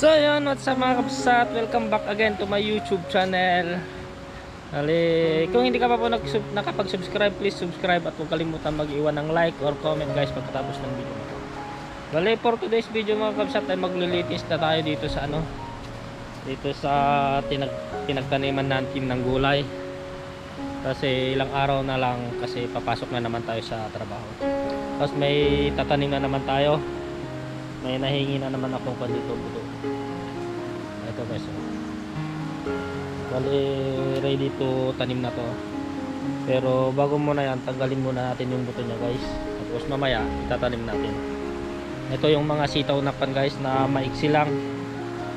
So yun, what's up mga kapsat? Welcome back again to my YouTube channel. Ali, kung hindi ka pa po nakapag-subscribe, please subscribe at huwag kalimutan mag-iwan ng like or comment guys pagkatapos ng video nito. Bali, for today's video mga kapsat ay maglilitis na tayo dito sa ano dito sa tinag pinagtaniman natin ng gulay kasi ilang araw na lang kasi papasok na naman tayo sa trabaho tapos may tatanim na naman tayo may nahingi na naman akong pa dito buto ito guys oh. bali ready to tanim na to. Pero bago muna yan tanggalin muna natin yung buto niya guys. Tapos mamaya itatanim natin. Ito yung mga sitaw na pan guys na maiksi lang.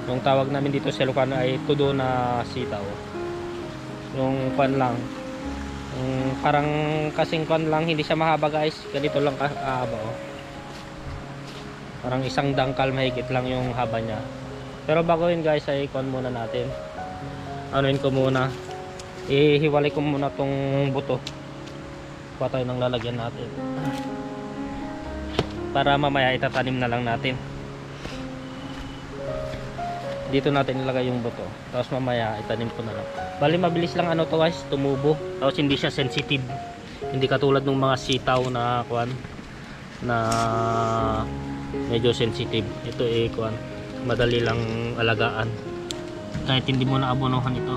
Yung tawag namin dito sa Ilocano ay tudo na sitaw. Yung pan lang. Yung parang kasing pan lang hindi siya mahaba guys. Ganito lang kahaba oh. parang isang dangkal mahigit lang yung haba niya pero bago yun guys ay kon muna natin. Anuin ko muna. Ihiwalay ko muna tong buto. Kuha tayo ng lalagyan natin. Para mamaya itatanim na lang natin. Dito natin ilagay yung buto. Tapos mamaya itanim ko na lang. Bali mabilis lang ano to guys. Tumubo. Tapos hindi siya sensitive. Hindi katulad ng mga sitaw na kuan na medyo sensitive. Ito eh kuan madali lang alagaan. Kahit hindi mo na ito.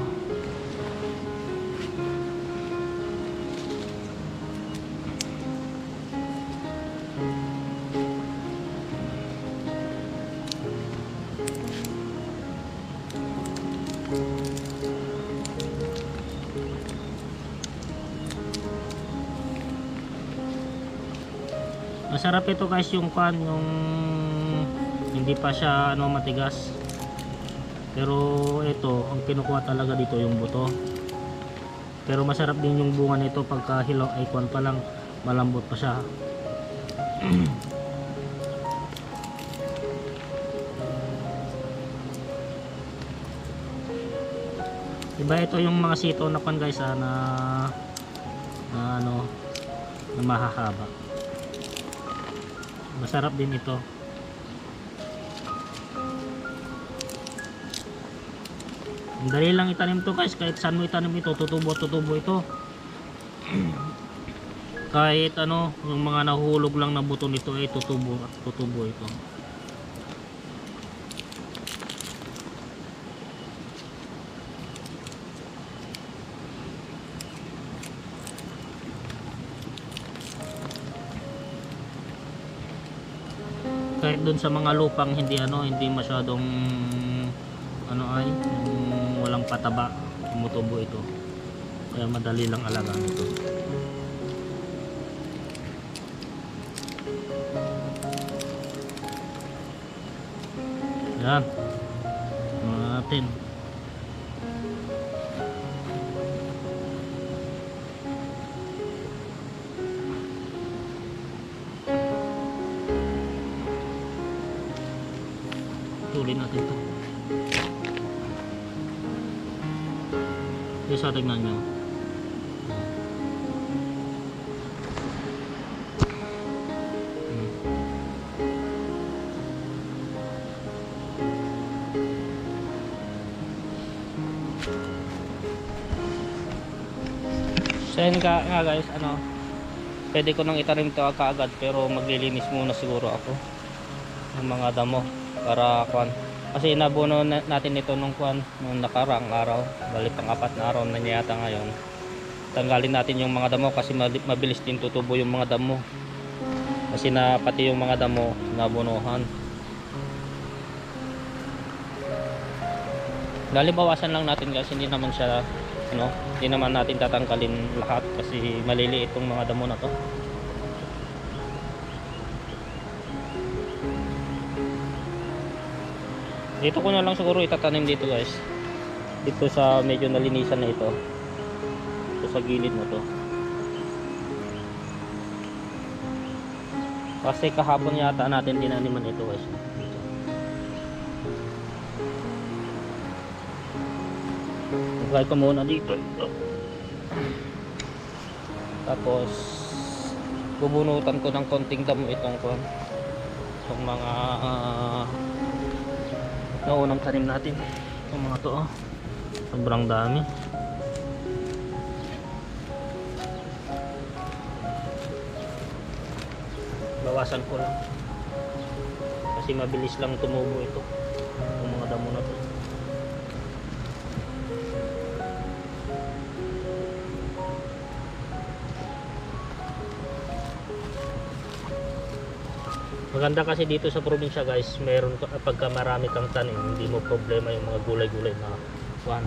Masarap ito guys yung kwan, yung hindi pa siya ano matigas. Pero ito, ang kinukuha talaga dito yung buto. Pero masarap din yung bunga nito pagka hilaw kwan pa lang malambot pa siya. Diba ito yung mga sitaw na kwan guys ah, na, na ano na mahahaba masarap din ito ang dali lang itanim to guys. Kahit saan mo itanim ito tutubo at tutubo ito. Kahit ano yung mga nahuhulog lang na buto nito ay tutubo at tutubo ito. Kahit dun sa mga lupang hindi ano hindi masyadong ano ay pataba tumutubo ito. Kaya madali lang alagaan ito. Yan natin Isa tignan nyo. Hmm. So yun ka, nga guys, ano, pwede ko nang itanim to kaagad pero maglilinis muna siguro ako ng mga damo para kwan kasi inabuno na, natin ito nung kwan nung nakarang araw. Bali pang apat na araw na yata ngayon. Tanggalin natin yung mga damo kasi mabilis din tutubo yung mga damo. Kasi na pati yung mga damo nabunuhan. Dali bawasan lang natin guys hindi naman siya ano hindi naman natin tatanggalin lahat kasi maliliit itong mga damo na to dito ko na lang siguro itatanim dito guys. Dito sa medyo nalinisan na ito. Ito sa gilid na to. Kasi kahapon yata natin dinaniman ito guys. Lagay ko muna dito. Tapos bubunutan ko ng konting damo itong kwan. Itong mga ah, naunang tanim natin. Yung mga to oh. sobrang dami. Bawasan ko lang. Kasi mabilis lang tumubo ito maganda kasi dito sa probinsya guys meron ka- pagka marami kang tanim hindi mo problema yung mga gulay-gulay na kuhan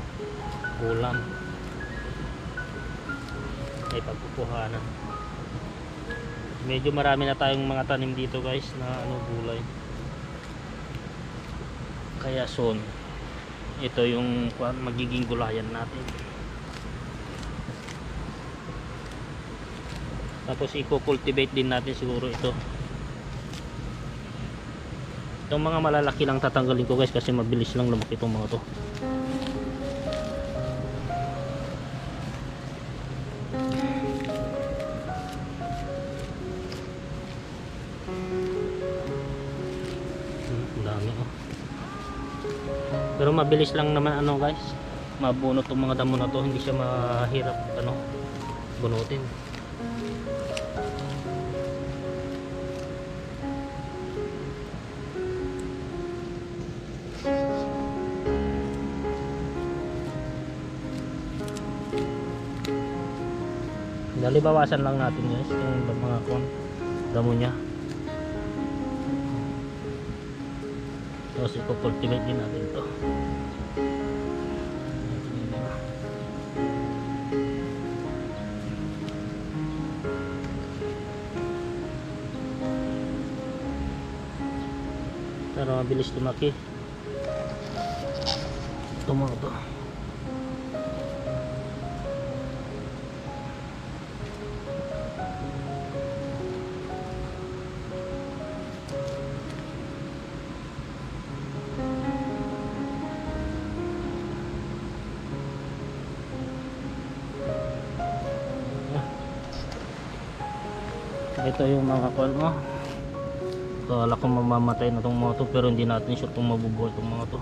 ulam may pagkukuhanan. Medyo marami na tayong mga tanim dito guys na ano gulay. Kaya soon ito yung kuhan, magiging gulayan natin. Tapos i-cultivate din natin siguro ito Itong mga malalaki lang tatanggalin ko guys kasi mabilis lang lumaki itong mga to. Hmm, dami oh. Pero mabilis lang naman ano guys. Mabunot tong mga damo na to, hindi siya mahirap ano bunutin. Dali bawasan lang natin guys yung mga kon damo niya. Tapos i-cultivate din natin to. Pero mabilis lumaki. Ito. Ito yung mga kwan mo. Kala ko mamamatay na tong mga to pero hindi natin sure kung mabubuhay tong mga to.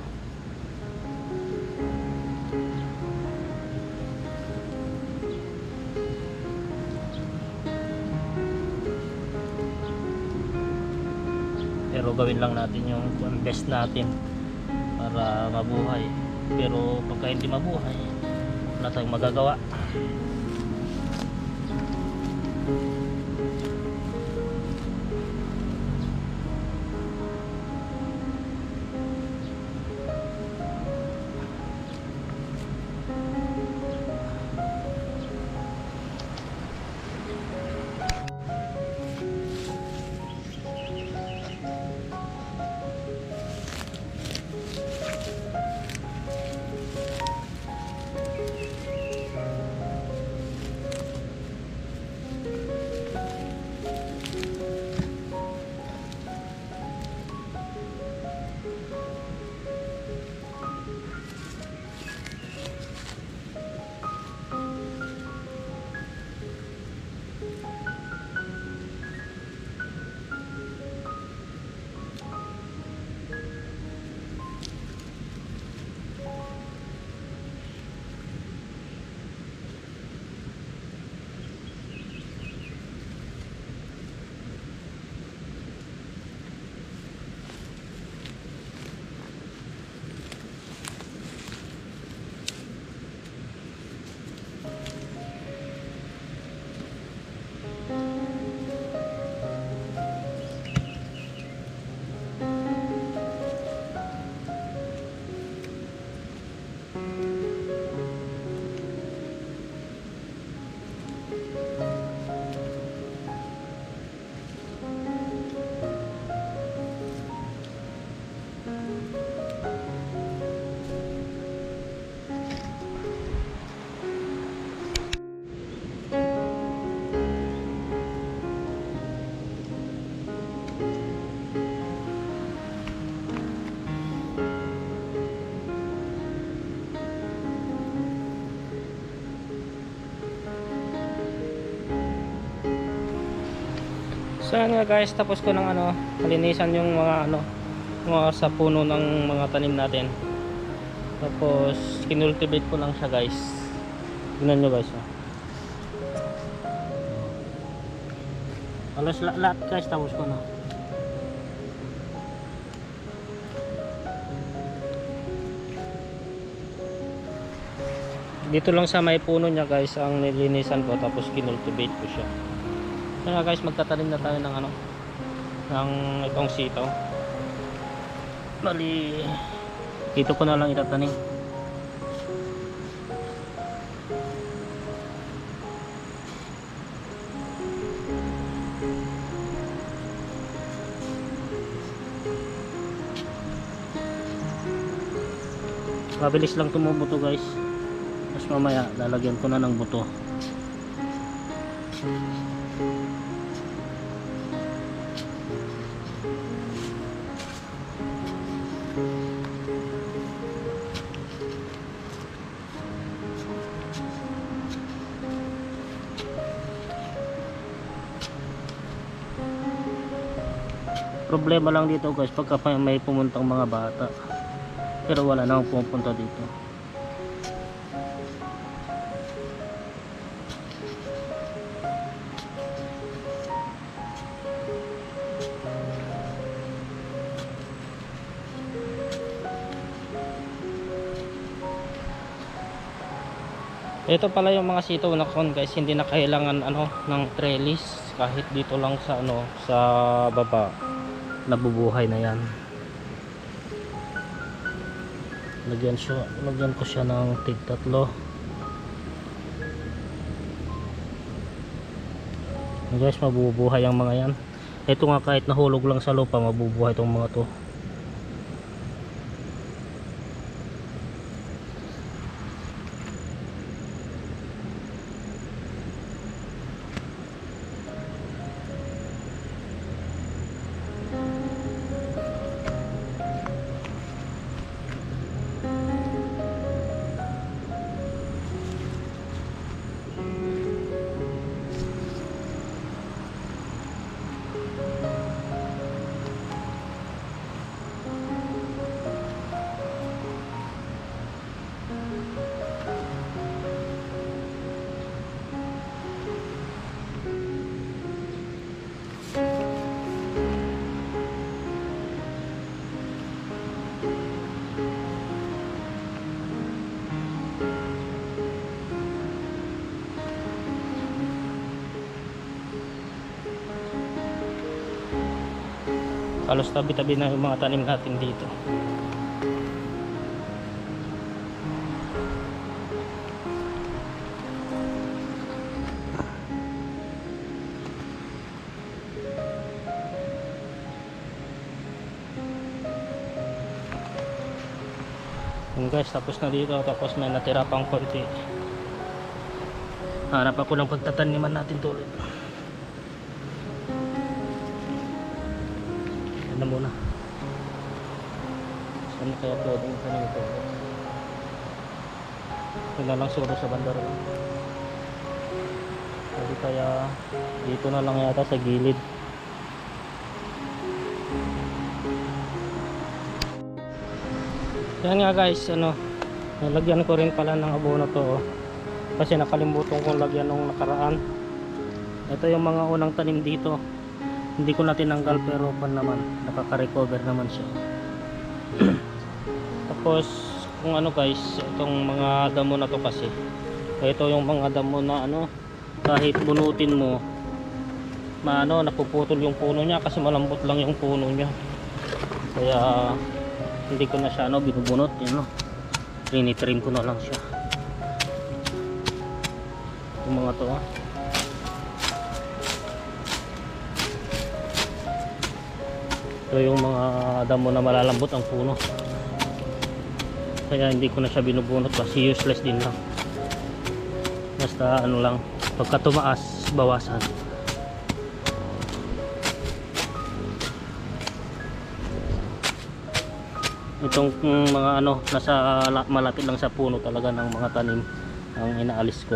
Pero gawin lang natin yung best natin para mabuhay. Pero pagka hindi mabuhay wala tayong magagawa So nga guys, tapos ko ng ano, kalinisan yung mga ano, mga sa puno ng mga tanim natin. Tapos kinultivate ko lang siya guys. Tingnan nyo guys oh. alas la- lahat guys tapos ko na. Dito lang sa may puno niya guys ang nilinisan ko tapos kinultivate ko siya kaya guys magtatanim na tayo ng ano ng itong sitaw bali dito ko na lang itatanim. Mabilis lang tumubo guys. Tapos mamaya lalagyan ko na ng buto problema lang dito guys pagka pa- may pumuntang mga bata. Pero wala namang pumupunta dito. Ito pala yung mga sitaw na kon guys. Hindi na kailangan ano ng trellis. Kahit dito lang sa ano sa baba nabubuhay na yan. Lagyan siya lagyan ko siya ng tig tatlo. Guys mabubuhay ang mga yan. Ito nga kahit nahulog lang sa lupa mabubuhay itong mga to halos tabi-tabi na yung mga tanim natin dito Yun guys, tapos na dito, tapos may natira pang konti. Hanap ako ng pagtataniman natin tuloy. Na muna. Saan kaya pwedeng tanim ito? Ito na lang siguro sa bandara. Pwede kaya dito na lang yata sa gilid. Yan nga guys, ano, nalagyan ko rin pala ng abono to. Oh. Kasi nakalimutan kong lagyan nung nakaraan. Ito yung mga unang tanim dito. Hindi ko na tinanggal pero pa naman, nakaka-recover naman siya. Tapos, kung ano guys, itong mga damo na to kasi. Ito yung mga damo na ano, kahit bunutin mo, maano, napuputol yung puno niya kasi malambot lang yung puno niya. Kaya, hindi ko na siya ano binubunot yun no trinitrim ko na lang siya yung mga to ah. Ito yung mga damo na malalambot ang puno. Kaya hindi ko na siya binubunot kasi useless din lang. Basta ano lang pagka tumaas bawasan. Itong mm, mga ano nasa la- malapit lang sa puno talaga ng mga tanim ang inaalis ko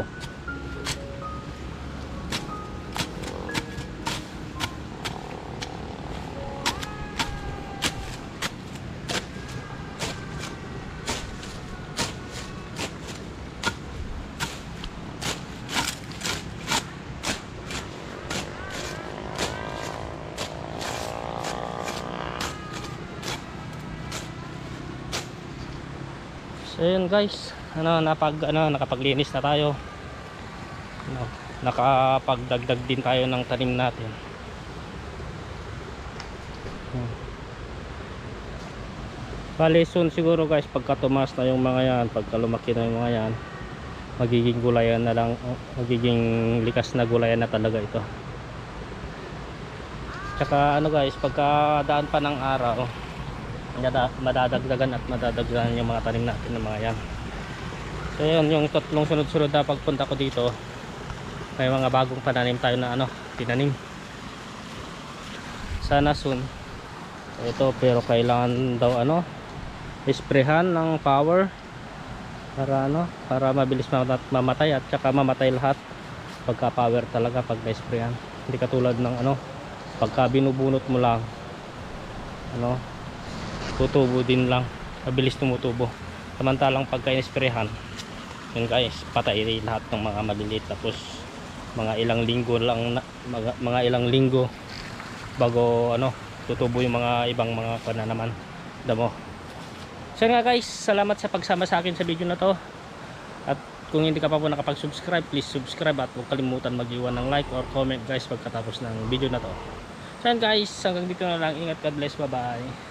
So guys, ano napag ano nakapaglinis na tayo. Ano, nakapagdagdag din tayo ng tanim natin. Hmm. Bali soon siguro guys pagka tumas na yung mga yan, pagka lumaki na yung mga yan, magiging gulayan na lang, magiging likas na gulayan na talaga ito. Tsaka ano guys, pagka daan pa ng araw, madadagdagan at madadagdagan yung mga tanim natin ng mga yan. So yun, yung tatlong sunod-sunod na pagpunta ko dito, may mga bagong pananim tayo na ano, tinanim. Sana soon. Ito pero kailangan daw ano, isprehan ng power para ano, para mabilis mamat- mamatay at saka mamatay lahat pagka power talaga pag na-sprayan. Hindi katulad ng ano, pagka binubunot mo lang ano, tutubo din lang. Mabilis tumutubo. Samantalang pagka inisprehan yun guys patay lahat ng mga maliliit. Tapos mga ilang linggo lang na, mga, mga ilang linggo bago ano tutubo yung mga ibang mga pananaman damo. So nga guys salamat sa pagsama sa akin sa video na to. At kung hindi ka pa po nakapag-subscribe please subscribe at huwag kalimutan mag-iwan ng like or comment guys pagkatapos ng video na to. So guys hanggang dito na lang. Ingat God bless. Bye bye